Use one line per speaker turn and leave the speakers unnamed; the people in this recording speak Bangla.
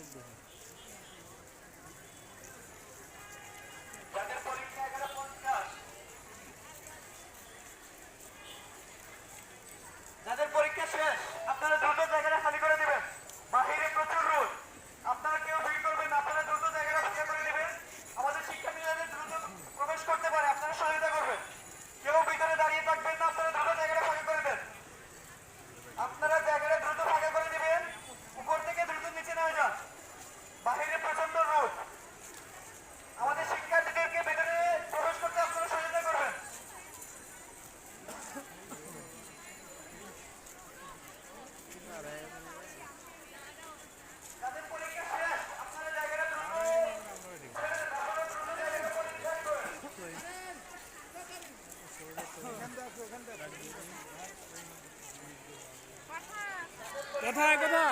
देखें কথা কথা।